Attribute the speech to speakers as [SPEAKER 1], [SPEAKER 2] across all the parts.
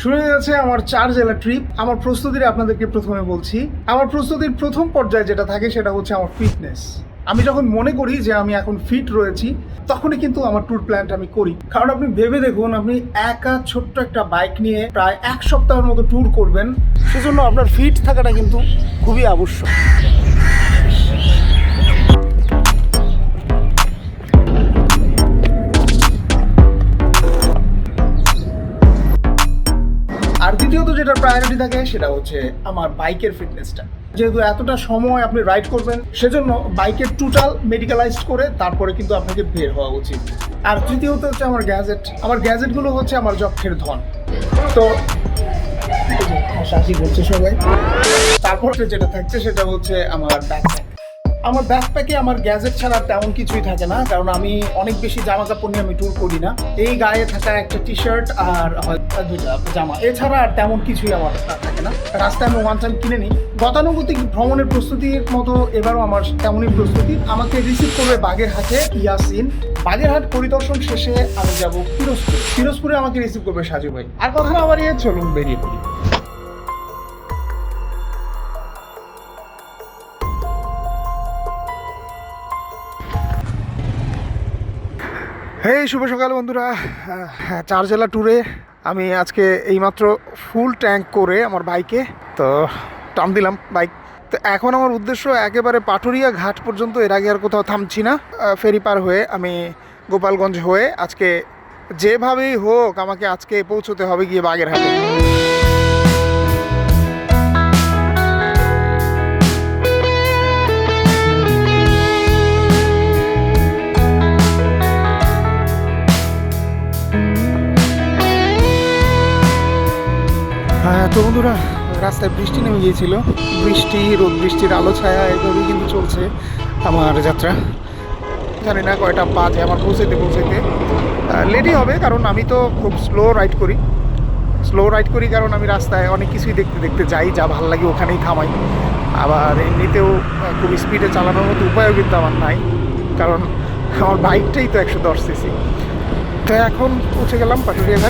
[SPEAKER 1] শুরু হয়ে যাচ্ছে আমার চার জেলা ট্রিপ আমার প্রস্তুতির আপনাদেরকে প্রথমে বলছি। আমার প্রস্তুতির প্রথম পর্যায়ে যেটা থাকে সেটা হচ্ছে আমার ফিটনেস আমি যখন মনে করি যে আমি এখন ফিট রয়েছি, তখনই কিন্তু আমার ট্যুর প্ল্যানটা আমি করি। কারণ আপনি ভেবে দেখুন, আপনি একা ছোট্ট একটা বাইক নিয়ে প্রায় এক সপ্তাহের মতো ট্যুর করবেন, সেজন্য আপনার ফিট থাকাটা কিন্তু খুবই আবশ্যক। যেটা প্রায়োরিটি থাকে, সেটা হচ্ছে আমার বাইকের ফিটনেসটা যেহেতু এতটা সময় আপনি রাইড করবেন, সেজন্য বাইকের টোটাল মেডিকেলাইজ করে তারপরে কিন্তু আপনাকে বের হওয়া উচিত। আর তৃতীয়ত হচ্ছে আমার গ্যাজেট আমার গ্যাজেটগুলো হচ্ছে আমার যক্ষের ধন। তো শাসি বলছে সবাই। তারপর যেটা থাকছে, সেটা হচ্ছে আমার ব্যাকপ্যাক আমার ব্যাকপ্যাকে আমার গ্যাজেট ছাড়া তেমন কিছুই থাকে না, কারণ আমি অনেক বেশি জামা কাপড় নিয়ে আমি ট্যুর করি না। এই গায়ে থাকা একটা টি শার্ট আর দুইটা জামা। এছাড়া আর তেমন কিছুই আমার থাকে না। রাস্তায় আমি ওয়ান টাইম কিনে নিই। গতানুগতিক ভ্রমণের প্রস্তুতির মতো এবারও আমার তেমনই প্রস্তুতি। আমাকে রিসিভ করবে বাগেরহাটে ইয়াসিন। বাগেরহাট পরিদর্শন শেষে আমি যাব ফিরোজপুর। ফিরোজপুরে আমাকে রিসিভ করবে সাজু ভাই। আর কথা না বাড়িয়ে চলুন বেরিয়ে পড়ি। হেই শুভ সকাল বন্ধুরা। চার জেলা ট্যুরে আমি আজকে এইমাত্র ফুল ট্যাঙ্ক করে আমার বাইকে তো টান দিলাম বাইক তো এখন আমার উদ্দেশ্য একেবারে পাটুরিয়া ঘাট পর্যন্ত, এর আগে আর কোথাও থামছি না। ফেরি পার হয়ে আমি গোপালগঞ্জ হয়ে আজকে যেভাবেই হোক আমাকে আজকে পৌঁছতে হবে গিয়ে বাগেরহাটে। তো বন্ধুরা, রাস্তায় বৃষ্টি নেমে গিয়েছিল। বৃষ্টি, রোদ, বৃষ্টির আলো, ছায়া, এভাবেই কিন্তু চলছে আমার যাত্রা। জানি না কয়টা বাজে, আমার পৌঁছাইতে পৌঁছাইতে। লেটই হবে, কারণ আমি তো খুব স্লো রাইড করি। স্লো রাইড করি কারণ আমি রাস্তায় অনেক কিছুই দেখতে দেখতে যাই, যা ভালো লাগে ওখানেই থামাই। আবার এমনিতেও খুব স্পিডে চালানোর মতো উপায়ও কিন্তু আমার নাই, কারণ আমার বাইকটাই তো একশো দশ সিসি তো এখন পৌঁছে গেলাম পাটুরিয়া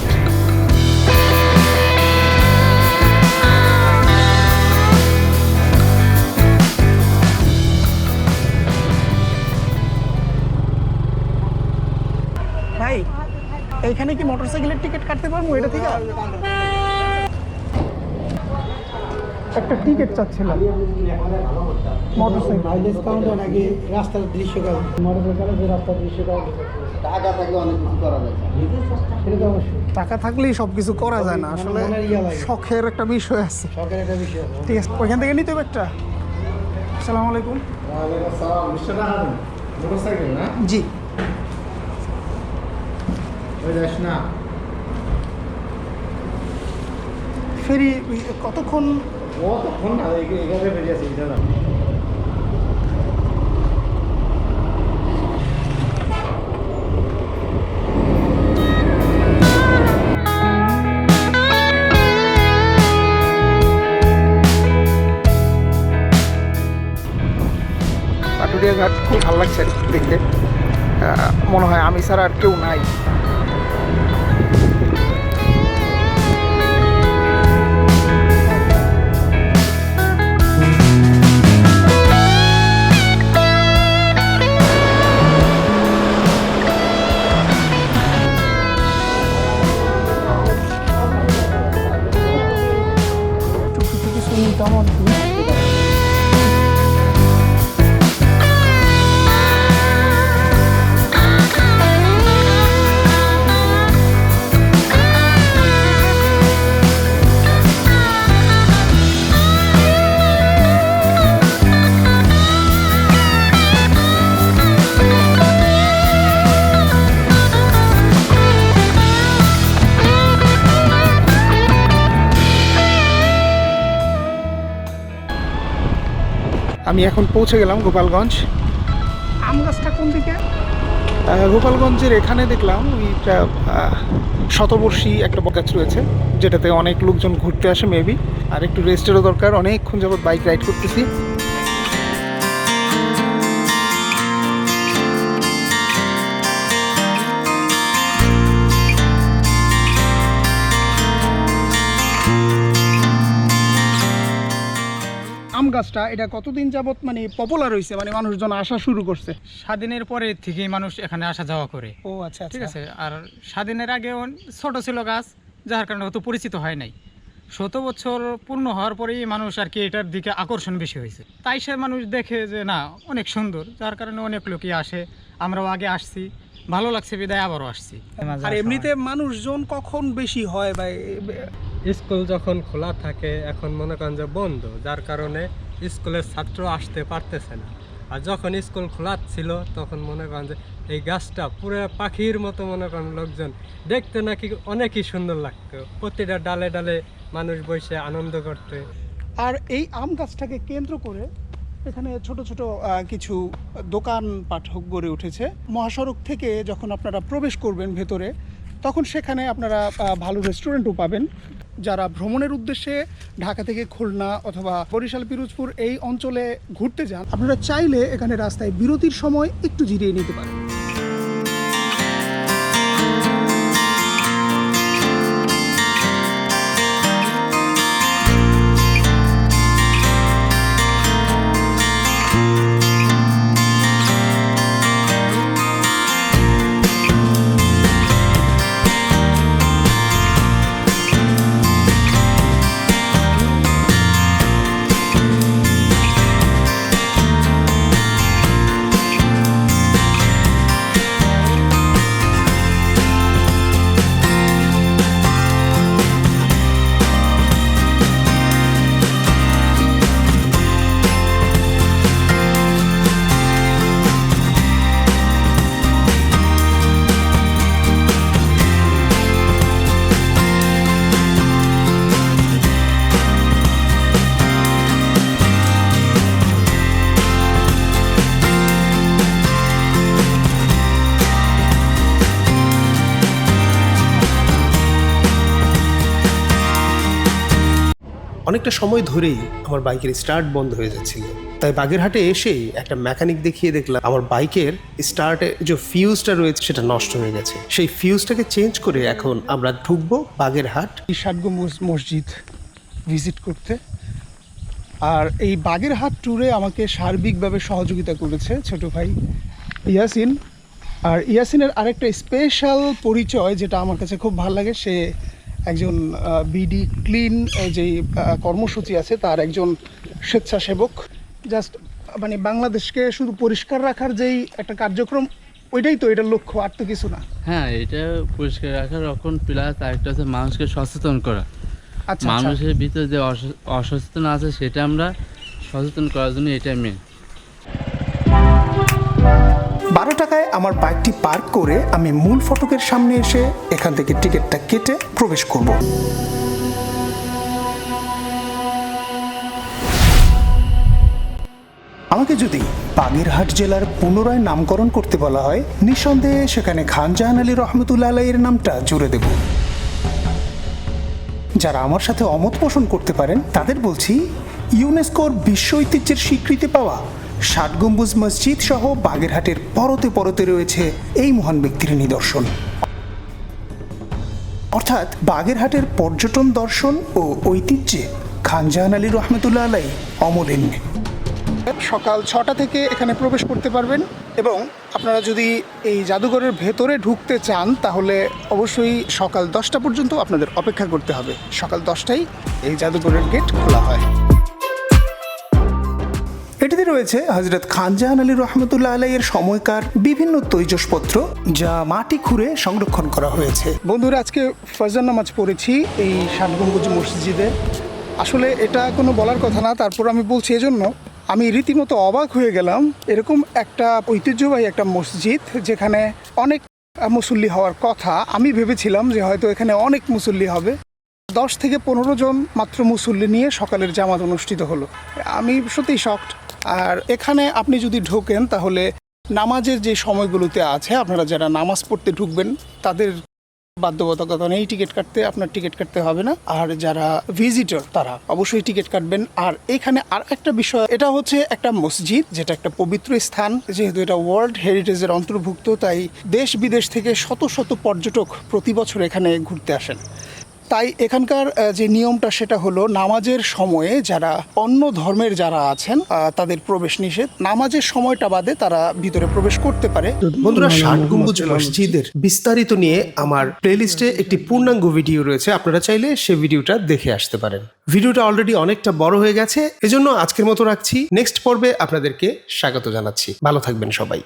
[SPEAKER 1] এইখানে কি মোটরসাইকেলের টিকিট কাটতে পারব? এটা থেকে একটা টিকিট চাচ্ছিলাম। মোটরসাইকেল।
[SPEAKER 2] মাইলেজ কাউন্ট নাকি রাস্তার দৃশ্য কাউন্ট মোটরসাইকেলের যে রাস্তার দৃশ্য কাউন্ট টাকা থাকলে অনেক কিছু করা যায়। সেটা তো অবশ্যই।
[SPEAKER 1] টাকা থাকলেই সব কিছু করা যায় না। আসলে। শখের একটা বিষয় আছে।
[SPEAKER 2] শখের একটা বিষয়
[SPEAKER 1] ঠিক আছে ওইখান থেকে নিতে হবে একটা। আসসালামু আলাইকুম।
[SPEAKER 2] মোটরসাইকেল না?
[SPEAKER 1] জি।
[SPEAKER 2] ওই যাস না।
[SPEAKER 1] ফেরি কতক্ষণ?
[SPEAKER 2] না এখানে
[SPEAKER 1] পাটুরিয়া ঘাট খুব ভালো লাগছে দেখতে। আহ, মনে হয় আমি ছাড়া আর কেউ নাই। আমি এখন পৌঁছে গেলাম গোপালগঞ্জ। আম গাছটা কোন দিকে? গোপালগঞ্জের এখানে দেখলাম ওইটা শতবর্ষী একটা বট রয়েছে যেটাতে অনেক লোকজন ঘুরতে আসে মেবি আর একটু রেস্টেরও দরকার অনেকক্ষণ যাবৎ বাইক রাইড করতেছি। গাছটা এটা কতদিন যাবত মানে পপুলার হয়েছে মানে মানুষজন আসা শুরু করছে।
[SPEAKER 3] স্বাধীনের পরে থেকেই মানুষ এখানে আসা যাওয়া করে।
[SPEAKER 1] ও আচ্ছা
[SPEAKER 3] ঠিক আছে? আর স্বাধীনের আগে ছোট ছিল গাছ যার কারণে অত পরিচিত হয় নাই। শত বছর পূর্ণ হওয়ার পরেই মানুষ আর কি এটার দিকে আকর্ষণ বেশি হয়েছে। তাই সে মানুষ দেখে যে না অনেক সুন্দর। যার কারণে অনেক লোকই আসে। আমরাও আগে আসছি। ভালো লাগছে বিদায় আবারও আসছি।
[SPEAKER 1] আর এমনিতে মানুষজন কখন বেশি হয় বা এ-
[SPEAKER 4] স্কুল যখন খোলা থাকে এখন মনে করেন যে বন্ধ। যার কারণে স্কুলের ছাত্র আসতে পারতেছে না। আর যখন স্কুল খোলা ছিল, তখন মনে করেন যে এই গাছটা পুরো পাখির মতো মনে করেন লোকজন। দেখতে নাকি অনেকই সুন্দর লাগতো। প্রতিটা ডালে ডালে মানুষ বসে আনন্দ করতে।
[SPEAKER 1] আর এই আম গাছটাকে কেন্দ্র করে এখানে ছোট ছোট কিছু দোকান পাঠক গড়ে উঠেছে। মহাসড়ক থেকে যখন আপনারা প্রবেশ করবেন ভেতরে তখন সেখানে আপনারা ভালো রেস্টুরেন্টও পাবেন। যারা ভ্রমণের উদ্দেশ্যে ঢাকা থেকে খুলনা অথবা বরিশাল, পিরোজপুর এই অঞ্চলে ঘুরতে যান, আপনারা চাইলে এখানে রাস্তায় বিরতির সময় একটু জিরিয়ে নিতে পারেন।
[SPEAKER 5] অনেকটা সময় ধরেই আমার বাইকের স্টার্ট বন্ধ হয়ে যাচ্ছিল। তাই বাগেরহাটে এসেই একটা মেকানিক দেখিয়ে দেখলাম, আমার বাইকের স্টার্টে যে ফিউজটা রয়েছে সেটা নষ্ট হয়ে গেছে। সেই ফিউজটাকে চেঞ্জ করে এখন আমরা ঢুকবো বাগেরহাট।
[SPEAKER 1] মসজিদ ভিজিট করতে। আর এই বাগেরহাট ট্যুরে আমাকে সার্বিকভাবে সহযোগিতা করেছে ছোট ভাই ইয়াসিন। আর ইয়াসিনের আরেকটা স্পেশাল পরিচয় যেটা আমার কাছে খুব ভালো লাগে, সে একজন বিডি ক্লিন যেই কর্মসূচি আছে তার একজন স্বেচ্ছাসেবক। জাস্ট মানে বাংলাদেশকে শুধু পরিষ্কার রাখার যেই একটা কার্যক্রম ওইটাই তো এটার লক্ষ্য আর তো কিছু না।
[SPEAKER 6] হ্যাঁ এটা পরিষ্কার রাখার রকম প্লাস আরেকটা হচ্ছে মানুষকে সচেতন করা।
[SPEAKER 1] আচ্ছা আচ্ছা।
[SPEAKER 6] মানুষের ভিতরে যে অসচেতন আছে সেটা আমরা সচেতন করার জন্য এটাই মেন
[SPEAKER 1] টাকায় আমার বাইকটি পার্ক করে আমি মূল ফটকের সামনে এসে এখান থেকে টিকিটটা কেটে প্রবেশ করব। আমাকে যদি বাগেরহাট জেলার পুনরায় নামকরণ করতে বলা হয়, নিঃসন্দেহে সেখানে খান জাহান আলী রহমতুল্লাহ আলাইয়ের নামটা জুড়ে দেব। যারা আমার সাথে অমত পোষণ করতে পারেন, তাদের বলছি, ইউনেস্কোর বিশ্ব ঐতিহ্যের স্বীকৃতি পাওয়া ষাট গম্বুজ মসজিদ সহ বাগেরহাটের পরতে পরতে রয়েছে এই মহান ব্যক্তির নিদর্শন। অর্থাৎ বাগেরহাটের পর্যটন দর্শন ও ঐতিহ্যে খানজাহান আলী রহমতুল্লাহ আলাই অমলিন। সকাল ছটা থেকে এখানে প্রবেশ করতে পারবেন এবং আপনারা যদি এই জাদুঘরের ভেতরে ঢুকতে চান, তাহলে অবশ্যই সকাল দশটা পর্যন্ত আপনাদের অপেক্ষা করতে হবে। সকাল দশটায় এই জাদুঘরের গেট খোলা হয়। এটিতে রয়েছে হজরত খানজাহান আলী রহমতুল্লাহ আলাইয়ের সময়কার বিভিন্ন তৈজসপত্র যা মাটি খুঁড়ে সংরক্ষণ করা হয়েছে। বন্ধুরা, আজকে ফজর নামাজ পড়েছি এই ষাট গম্বুজ মসজিদে। আসলে এটা কোনো বলার কথা না, তারপর আমি বলছি এজন্য আমি রীতিমতো অবাক হয়ে গেলাম। এরকম একটা ঐতিহ্যবাহী একটা মসজিদ যেখানে অনেক মুসল্লি হওয়ার কথা আমি ভেবেছিলাম যে হয়তো এখানে অনেক মুসল্লি হবে। দশ থেকে পনেরো জন মাত্র মুসল্লি নিয়ে সকালের জামাত অনুষ্ঠিত হলো। আমি সত্যিই শকড আর এখানে আপনি যদি ঢোকেন, তাহলে নামাজের যে সময়গুলোতে আছে, আপনারা যারা নামাজ পড়তে ঢুকবেন, তাদের বাধ্যবাধকতা নেই টিকিট কাটতে, আপনার টিকিট কাটতে হবে না। আর যারা ভিজিটর তারা অবশ্যই টিকিট কাটবেন। আর এখানে আর একটা বিষয়, এটা হচ্ছে একটা মসজিদ, যেটা একটা পবিত্র স্থান। যেহেতু এটা ওয়ার্ল্ড হেরিটেজের অন্তর্ভুক্ত, তাই দেশ বিদেশ থেকে শত শত পর্যটক প্রতি বছর এখানে ঘুরতে আসেন। তাই এখানকার যে নিয়মটা সেটা হলো নামাজের সময়ে যারা অন্য ধর্মের যারা আছেন তাদের প্রবেশ নিষেধ। নামাজের সময়টা বাদে তারা ভিতরে প্রবেশ করতে পারে।
[SPEAKER 5] বন্ধুরা, ষাট গম্বুজ মসজিদের বিস্তারিত নিয়ে আমার প্লেলিস্টে একটি পূর্ণাঙ্গ ভিডিও রয়েছে। আপনারা চাইলে সে ভিডিওটা দেখে আসতে পারেন। ভিডিওটা অলরেডি অনেকটা বড় হয়ে গেছে। এজন্য আজকের মতো রাখছি। নেক্সট পর্বে আপনাদেরকে স্বাগত জানাচ্ছি। ভালো থাকবেন সবাই।